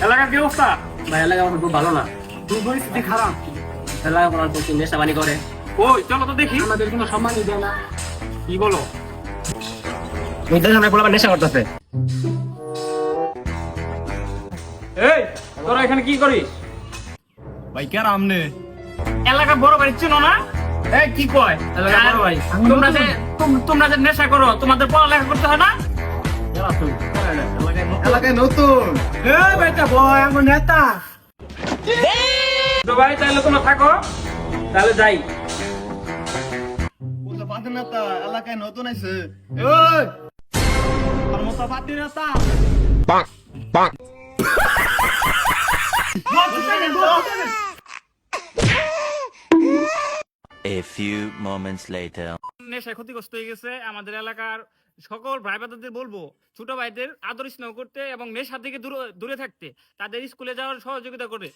এলাকার কি অবস্থা ভাই এলাকা আমার খুব ভালো না। খুব পরিস্থিতি খারাপ। এলাকা আমার প্রচুর নেশা পানি করে। ওই চলো তো দেখি। আমাদের কোনো সম্মানই দেয় না। কি বলো? মিথ্যা সামনে পোলাপান নেশা করতেছে। এই তোরা এখানে কি করিস? ভাই কেন আমনে এলাকার বড় বাড়ি চিনো না? এই কি কয়? বড় ভাই। তোমরা যে তোম- তোমরা যে নেশা করো তোমাদের পড়ালেখা করতে হয় না? এলাকায় নতুন। বেটা বয় আমার নেতা। তো ভাই তাহলে তোমরা থাকো। তাহলে যাই। বলতে পাতেন এলাকায় নতুন আছে আর মতো পাতি নেতা। A few moments later. নেশায় ক্ষতিগ্রস্ত হয়ে গেছে। আমাদের এলাকার সকল ভাই বাদাদের বলব, ছোট ভাইদের আদর স্নেহ করতে এবং নেশা দিকে দূরে থাকতে, তাদের স্কুলে যাওয়ার সহযোগিতা করে।